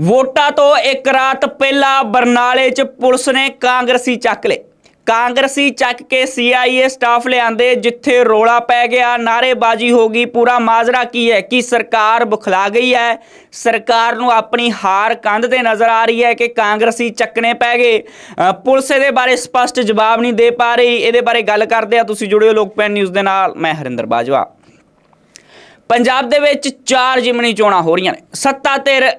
ਵੋਟਾਂ ਤੋਂ ਇੱਕ ਰਾਤ ਪਹਿਲਾਂ ਬਰਨਾਲੇ 'ਚ ਪੁਲਿਸ ਨੇ ਕਾਂਗਰਸੀ ਚੱਕ ਲਏ। ਕਾਂਗਰਸੀ ਚੱਕ ਕੇ ਸੀਆਈਏ ਸਟਾਫ ਲਿਆਂਦੇ, ਜਿੱਥੇ ਰੋਲਾ ਪੈ ਗਿਆ ਨਾਰੇਬਾਜ਼ੀ ਹੋ ਗਈ, ਪੂਰਾ ਮਾਜਰਾ ਕੀ ਹੈ? ਕਿ ਸਰਕਾਰ ਬੁਖਲਾ ਗਈ ਹੈ? ਸਰਕਾਰ ਨੂੰ ਆਪਣੀ ਹਾਰ ਕੰਧ ਤੇ ਨਜ਼ਰ ਆ ਰਹੀ ਹੈ ਕਿ ਕਾਂਗਰਸੀ ਚੱਕਣੇ ਪੈ ਗਏ। ਪੁਲਿਸ ਇਹਦੇ ਬਾਰੇ ਸਪਸ਼ਟ ਜਵਾਬ ਨਹੀਂ ਦੇ ਪਾ ਰਹੀ। ਇਹਦੇ ਬਾਰੇ ਗੱਲ ਕਰਦੇ ਆ ਤੁਸੀਂ ਜੁੜਿਓ ਲੋਕਪੈਨ ਨਿਊਜ਼ ਦੇ ਨਾਲ। ਮੈਂ ਹਰਿੰਦਰ ਬਾਜਵਾ। ਪੰਜਾਬ ਦੇ ਵਿੱਚ ਚਾਰ ਜਿਮਣੀ ਚੋਣਾਂ ਹੋ ਰਹੀਆਂ ਨੇ। ਸੱਤਾ ਧਿਰ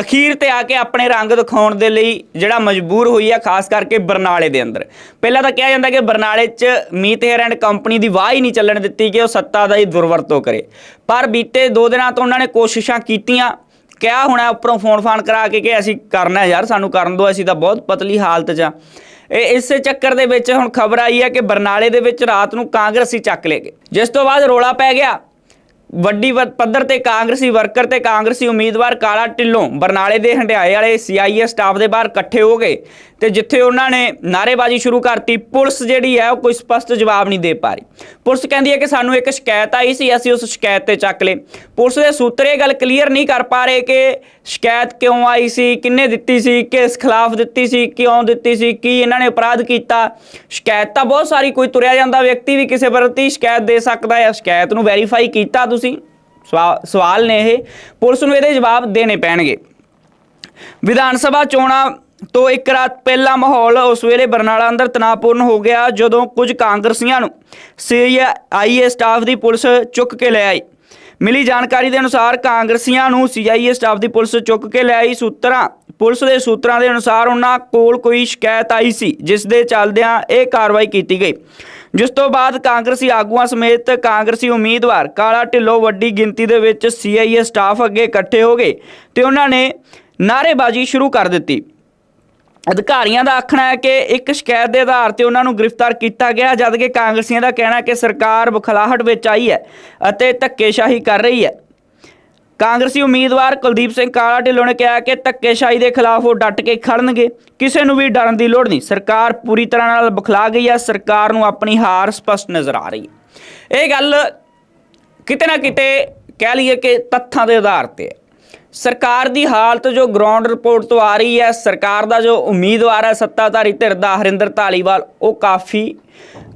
ਅਖੀਰ ਤੇ ਆ ਕੇ ਆਪਣੇ ਰੰਗ ਦਿਖਾਉਣ ਦੇ ਲਈ ਜਿਹੜਾ ਮਜਬੂਰ ਹੋਈ ਆ, ਖਾਸ ਕਰਕੇ ਬਰਨਾਲੇ ਦੇ ਅੰਦਰ। ਪਹਿਲਾਂ ਤਾਂ ਕਿਹਾ ਜਾਂਦਾ ਕਿ ਬਰਨਾਲੇ 'ਚ ਮੀਤ ਹੇਅਰ ਐਂਡ ਕੰਪਨੀ ਦੀ ਵਾਹ ਹੀ ਨਹੀਂ ਚੱਲਣ ਦਿੱਤੀ ਕਿ ਉਹ ਸੱਤਾ ਦਾ ਹੀ ਦੁਰਵਰਤੋਂ ਕਰੇ। ਪਰ ਬੀਤੇ ਦੋ ਦਿਨਾਂ ਤੋਂ ਉਹਨਾਂ ਨੇ ਕੋਸ਼ਿਸ਼ਾਂ ਕੀਤੀਆਂ। ਕਿਹਾ ਹੋਣਾ ਉੱਪਰੋਂ ਫੋਨ ਫਾਨ ਕਰਾ ਕੇ ਕਿ ਅਸੀਂ ਕਰਨਾ ਯਾਰ, ਸਾਨੂੰ ਕਰਨ ਦਿਓ, ਅਸੀਂ ਤਾਂ ਬਹੁਤ ਪਤਲੀ ਹਾਲਤ 'ਚ ਆ। ਇਹ ਇਸੇ ਚੱਕਰ ਦੇ ਵਿੱਚ ਹੁਣ ਖਬਰ ਆਈ ਹੈ ਕਿ ਬਰਨਾਲੇ ਦੇ ਵਿੱਚ ਰਾਤ ਨੂੰ ਕਾਂਗਰਸੀ ਚੱਕ ਲਏ ਗਏ। ਜਿਸ ਤੋਂ ਬਾਅਦ ਰੋਲਾ ਪੈ ਗਿਆ। ਵੱਡੀ ਵ- ਪੱਧਰ ਤੇ ਕਾਂਗਰਸੀ ਵਰਕਰ ਤੇ ਕਾਂਗਰਸੀ ਉਮੀਦਵਾਰ ਕਾਲਾ ਢਿੱਲੋਂ ਬਰਨਾਲੇ ਦੇ ਹੰਡਿਆਏ ਵਾਲੇ ਸੀਆਈਏ ਸਟਾਫ ਦੇ ਬਾਹਰ ਇਕੱਠੇ ਹੋ ਗਏ ਤੇ ਜਿੱਥੇ ਉਹਨਾਂ ਨੇ ਨਾਅਰੇਬਾਜ਼ੀ ਸ਼ੁਰੂ ਕਰਤੀ, ਪੁਲਿਸ ਜਿਹੜੀ ਹੈ ਉਹ ਕੋਈ ਸਪਸ਼ਟ ਜਵਾਬ ਨਹੀਂ ਦੇ ਪਾ ਰਹੀ। ਪੁਲਿਸ ਕਹਿੰਦੀ ਹੈ ਕਿ ਸਾਨੂੰ ਇੱਕ ਸ਼ਿਕਾਇਤ ਆਈ ਸੀ, ਅਸੀਂ ਉਸ ਸ਼ਿਕਾਇਤ ਤੇ ਚੱਕ ਲਏ। ਪੁਲਿਸ ਦੇ ਸੂਤਰ ਇਹ ਗੱਲ ਕਲੀਅਰ ਨਹੀਂ ਕਰ ਪਾ ਰਹੇ ਕਿ ਸ਼ਿਕਾਇਤ ਕਿਉਂ ਆਈ ਸੀ, ਕਿੰਨੇ ਦਿੱਤੀ ਸੀ, ਕਿਸ ਖਿਲਾਫ ਦਿੱਤੀ ਸੀ, ਕਿਉਂ ਦਿੱਤੀ ਸੀ, ਕੀ ਇਹਨਾਂ ਨੇ ਅਪਰਾਧ ਕੀਤਾ। ਸ਼ਿਕਾਇਤ ਤਾਂ ਬਹੁਤ ਸਾਰੀ ਕੋਈ ਤੁਰਿਆ ਜਾਂਦਾ ਵਿਅਕਤੀ ਵੀ ਕਿਸੇ ਪ੍ਰਤੀ ਸ਼ਿਕਾਇਤ ਦੇ ਸਕਦਾ ਹੈ, ਸ਼ਿਕਾਇਤ ਨੂੰ ਵੈਰੀਫਾਈ ਕੀਤਾ ਤੁਸੀਂ ਸਵਾਲ ਨੇ ਇਹ, ਪੁਲਿਸ ਨੂੰ ਇਹਦੇ ਜਵਾਬ ਦੇਣੇ ਪੈਣਗੇ। ਵਿਧਾਨ ਸਭਾ ਚੋਣਾਂ ਤੋਂ ਇੱਕ ਰਾਤ ਪਹਿਲਾਂ ਮਾਹੌਲ ਉਸ ਵੇਲੇ ਬਰਨਾਲਾ ਅੰਦਰ ਤਣਾਅਪੂਰਨ ਹੋ ਗਿਆ, ਜਦੋਂ ਕੁਝ ਕਾਂਗਰਸੀਆਂ ਨੂੰ ਸੀਆਈਏ ਸਟਾਫ ਦੀ ਪੁਲਿਸ ਚੁੱਕ ਕੇ ਲੈ ਆਈ। ਮਿਲੀ ਜਾਣਕਾਰੀ ਦੇ ਅਨੁਸਾਰ ਕਾਂਗਰਸੀਆਂ ਨੂੰ ਸੀਆਈਏ ਸਟਾਫ ਦੀ ਪੁਲਿਸ ਚੁੱਕ ਕੇ ਲੈ ਆਈ। ਸੂਤਰਾਂ, ਪੁਲਿਸ ਦੇ ਸੂਤਰਾਂ ਦੇ ਅਨੁਸਾਰ ਉਹਨਾਂ ਕੋਲ ਕੋਈ ਸ਼ਿਕਾਇਤ ਆਈ ਸੀ, ਜਿਸ ਦੇ ਚੱਲਦਿਆਂ ਇਹ ਕਾਰਵਾਈ ਕੀਤੀ ਗਈ। ਜਿਸ ਤੋਂ ਬਾਅਦ ਕਾਂਗਰਸੀ ਆਗੂਆਂ ਸਮੇਤ ਕਾਂਗਰਸੀ ਉਮੀਦਵਾਰ ਕਾਲਾ ਢਿੱਲੋਂ ਵੱਡੀ ਗਿਣਤੀ ਦੇ ਵਿੱਚ ਸੀਆਈਏ ਸਟਾਫ ਅੱਗੇ ਇਕੱਠੇ ਹੋ ਗਏ ਤੇ ਉਹਨਾਂ ਨੇ ਨਾਅਰੇਬਾਜ਼ੀ ਸ਼ੁਰੂ ਕਰ ਦਿੱਤੀ। ਅਧਿਕਾਰੀਆਂ ਦਾ ਆਖਣਾ ਹੈ ਕਿ ਇੱਕ ਸ਼ਿਕਾਇਤ ਦੇ ਆਧਾਰ ਤੇ ਉਹਨਾਂ ਨੂੰ ਗ੍ਰਿਫਤਾਰ ਕੀਤਾ ਗਿਆ, ਜਦਕਿ ਕਾਂਗਰਸੀਆਂ ਦਾ ਕਹਿਣਾ ਹੈ ਕਿ ਸਰਕਾਰ ਬਖਲਾਹਟ ਵਿੱਚ ਆਈ ਹੈ ਅਤੇ ਧੱਕੇਸ਼ਾਹੀ ਕਰ ਰਹੀ ਹੈ। ਕਾਂਗਰਸੀ ਉਮੀਦਵਾਰ ਕੁਲਦੀਪ ਸਿੰਘ ਕਾਲਾ ਢਿੱਲੋਂ ਨੇ ਕਿਹਾ ਕਿ ਧੱਕੇਸ਼ਾਹੀ ਦੇ ਖਿਲਾਫ ਉਹ ਡਟ ਕੇ ਖੜਨਗੇ। ਕਿਸੇ ਨੂੰ ਵੀ ਡਰਨ ਦੀ ਲੋੜ ਨਹੀਂ। ਸਰਕਾਰ ਪੂਰੀ ਤਰ੍ਹਾਂ ਨਾਲ ਬਖਲਾ ਗਈ ਹੈ ਸਰਕਾਰ ਨੂੰ ਆਪਣੀ ਹਾਰ ਸਪਸ਼ਟ ਨਜ਼ਰ ਆ ਰਹੀ ਹੈ। ਇਹ ਗੱਲ ਕਿਤੇ ਨਾ ਕਿਤੇ ਕਹਿ ਲਈਏ ਕਿ ਤੱਥਾਂ ਦੇ ਆਧਾਰ ਤੇ ਹੈ। ਸਰਕਾਰ ਦੀ ਹਾਲਤ ਜੋ ਗਰਾਊਂਡ ਰਿਪੋਰਟ ਤੋਂ ਆ ਰਹੀ ਹੈ, ਸਰਕਾਰ ਦਾ ਜੋ ਉਮੀਦਵਾਰ ਹੈ, ਸੱਤਾਧਾਰੀ ਧਿਰ ਦਾ ਹਰਿੰਦਰ ਧਾਲੀਵਾਲ, ਉਹ ਕਾਫੀ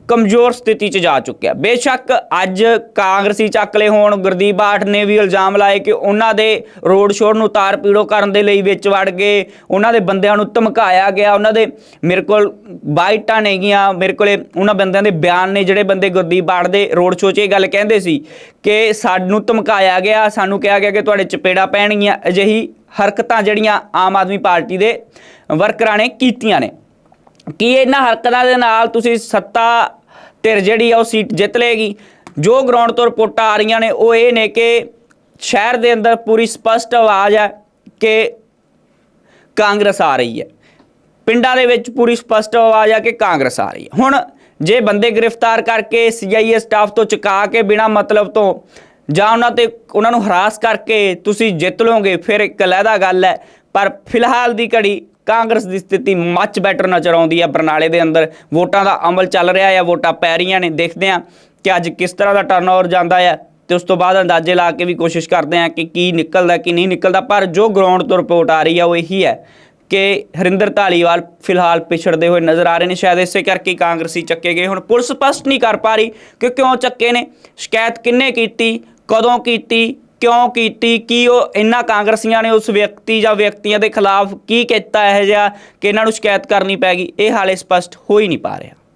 ਕਮਜ਼ੋਰ ਸਥਿਤੀ 'ਚ ਜਾ ਚੁੱਕਿਆ। ਬੇਸ਼ੱਕ ਅੱਜ ਕਾਂਗਰਸੀ ਚੱਕਲੇ ਹੋਣ, ਗੁਰਦੀਪ ਬਾਠ ਨੇ ਵੀ ਇਲਜ਼ਾਮ ਲਾਏ ਕਿ ਉਹਨਾਂ ਦੇ ਰੋਡ ਸ਼ੋਅ ਨੂੰ ਤਾਰ ਪੀੜੋ ਕਰਨ ਦੇ ਲਈ ਵਿੱਚ ਵੜ ਗਏ, ਉਹਨਾਂ ਦੇ ਬੰਦਿਆਂ ਨੂੰ ਧਮਕਾਇਆ ਗਿਆ, ਉਹਨਾਂ ਦੇ ਮੇਰੇ ਕੋਲ ਬਾਈਟਾਂ ਨੇਗੀਆਂ ਮੇਰੇ ਕੋਲੇ ਉਹਨਾਂ ਬੰਦਿਆਂ ਦੇ ਬਿਆਨ ਨੇ, ਜਿਹੜੇ ਬੰਦੇ ਗੁਰਦੀਪ ਬਾਠ ਦੇ ਰੋਡ ਸ਼ੋਅ 'ਚ ਇਹ ਗੱਲ ਕਹਿੰਦੇ ਸੀ ਕਿ ਸਾਨੂੰ ਧਮਕਾਇਆ ਗਿਆ, ਸਾਨੂੰ ਕਿਹਾ ਗਿਆ ਕਿ ਤੁਹਾਡੇ ਚਪੇੜਾ ਪੈਣਗੀਆਂ, ਅਜਿਹੀ ਹਰਕਤਾਂ ਜਿਹੜੀਆਂ ਆਮ ਆਦਮੀ ਪਾਰਟੀ ਦੇ ਵਰਕਰਾਂ ਨੇ ਕੀਤੀਆਂ ਨੇ। ਕੀ ਇਹਨਾਂ ਹਰਕਤਾਂ ਦੇ ਨਾਲ ਤੁਸੀਂ ਸੱਤਾ ਧਿਰ ਜਿਹੜੀ ਆ ਉਹ ਸੀਟ ਜਿੱਤ ਲਏਗੀ? ਜੋ ਗਰਾਊਂਡ ਤੋਂ ਰਿਪੋਰਟਾਂ ਆ ਰਹੀਆਂ ਨੇ, ਉਹ ਇਹ ਨੇ ਕਿ ਸ਼ਹਿਰ ਦੇ ਅੰਦਰ ਪੂਰੀ ਸਪਸ਼ਟ ਆਵਾਜ਼ ਹੈ ਕਿ ਕਾਂਗਰਸ ਆ ਰਹੀ ਹੈ। ਪਿੰਡਾਂ ਦੇ ਵਿੱਚ ਪੂਰੀ ਸਪਸ਼ਟ ਆਵਾਜ਼ ਆ ਕਿ ਕਾਂਗਰਸ ਆ ਰਹੀ ਹੈ। ਹੁਣ ਜੇ ਬੰਦੇ ਗ੍ਰਿਫਤਾਰ ਕਰਕੇ ਸੀਆਈਏ ਸਟਾਫ ਤੋਂ ਚੁਕਾ ਕੇ ਬਿਨਾ ਮਤਲਬ ਤੋਂ ਜਾਂ ਉਹਨਾਂ ਤੇ ਉਹਨਾਂ ਨੂੰ ਹਰਾਸ ਕਰਕੇ ਤੁਸੀਂ ਜਿੱਤ ਲਓਗੇ, ਫਿਰ ਇੱਕ ਅਲੱਗਾ ਗੱਲ ਹੈ। ਪਰ ਫਿਲਹਾਲ ਦੀ ਘੜੀ ਕਾਂਗਰਸ ਦੀ ਸਥਿਤੀ ਮੱਚ ਬੈਟਰ ਨਜ਼ਰ ਆਉਂਦੀ ਹੈ ਬਰਨਾਲੇ ਦੇ ਅੰਦਰ ਵੋਟਾਂ ਦਾ ਅਮਲ ਚੱਲ ਰਿਹਾ ਹੈ ਵੋਟਾਂ ਪੈ ਰਹੀਆਂ ਨੇ। ਦੇਖਦੇ ਹਾਂ ਕਿ ਅੱਜ ਕਿਸ ਤਰ੍ਹਾਂ ਦਾ ਟਰਨਓਵਰ ਜਾਂਦਾ ਹੈ ਤੇ ਉਸ ਤੋਂ ਬਾਅਦ ਅੰਦਾਜ਼ੇ ਲਾ ਕੇ ਵੀ ਕੋਸ਼ਿਸ਼ ਕਰਦੇ ਹਾਂ ਕਿ ਕੀ ਨਿਕਲਦਾ, ਕੀ ਨਹੀਂ ਨਿਕਲਦਾ। ਪਰ ਜੋ ਗਰਾਊਂਡ ਤੋਂ ਰਿਪੋਰਟ ਆ ਰਹੀ ਹੈ ਉਹ ਇਹੀ ਹੈ ਕਿ ਹਰਿੰਦਰ ਧਾਲੀਵਾਲ ਫਿਲਹਾਲ ਪਿਛੜਦੇ ਹੋਏ ਨਜ਼ਰ ਆ ਰਹੇ ਨੇ। ਸ਼ਾਇਦ ਇਸੇ ਕਰਕੇ ਕਾਂਗਰਸੀ ਚੱਕੇ ਗਏ ਹੁਣ। ਪੁਲਿਸ ਸਪਸ਼ਟ ਨਹੀਂ ਕਰ ਪਾ ਰਹੀ ਕਿ ਕਿਉਂ ਚੱਕੇ ਨੇ। ਸ਼ਿਕਾਇਤ ਕਿੰਨੇ ਕੀਤੀ, ਕਦੋਂ ਕੀਤੀ ਕਿਉਂ ਕੀਤੀ? ਕੀ ਉਹ ਇਹਨਾਂ ਕਾਂਗਰਸੀਆਂ ਨੇ ਉਸ ਵਿਅਕਤੀ ਜਾਂ ਵਿਅਕਤੀਆਂ ਦੇ ਖਿਲਾਫ ਕੀ ਕੀਤਾ ਇਹ ਜਿਹਾ ਕਿ ਇਹਨਾਂ ਨੂੰ ਸ਼ਿਕਾਇਤ ਕਰਨੀ ਪੈ ਗਈ? ਇਹ ਹਾਲੇ ਸਪਸ਼ਟ ਹੋ ਹੀ ਨਹੀਂ ਪਾ ਰਿਹਾ।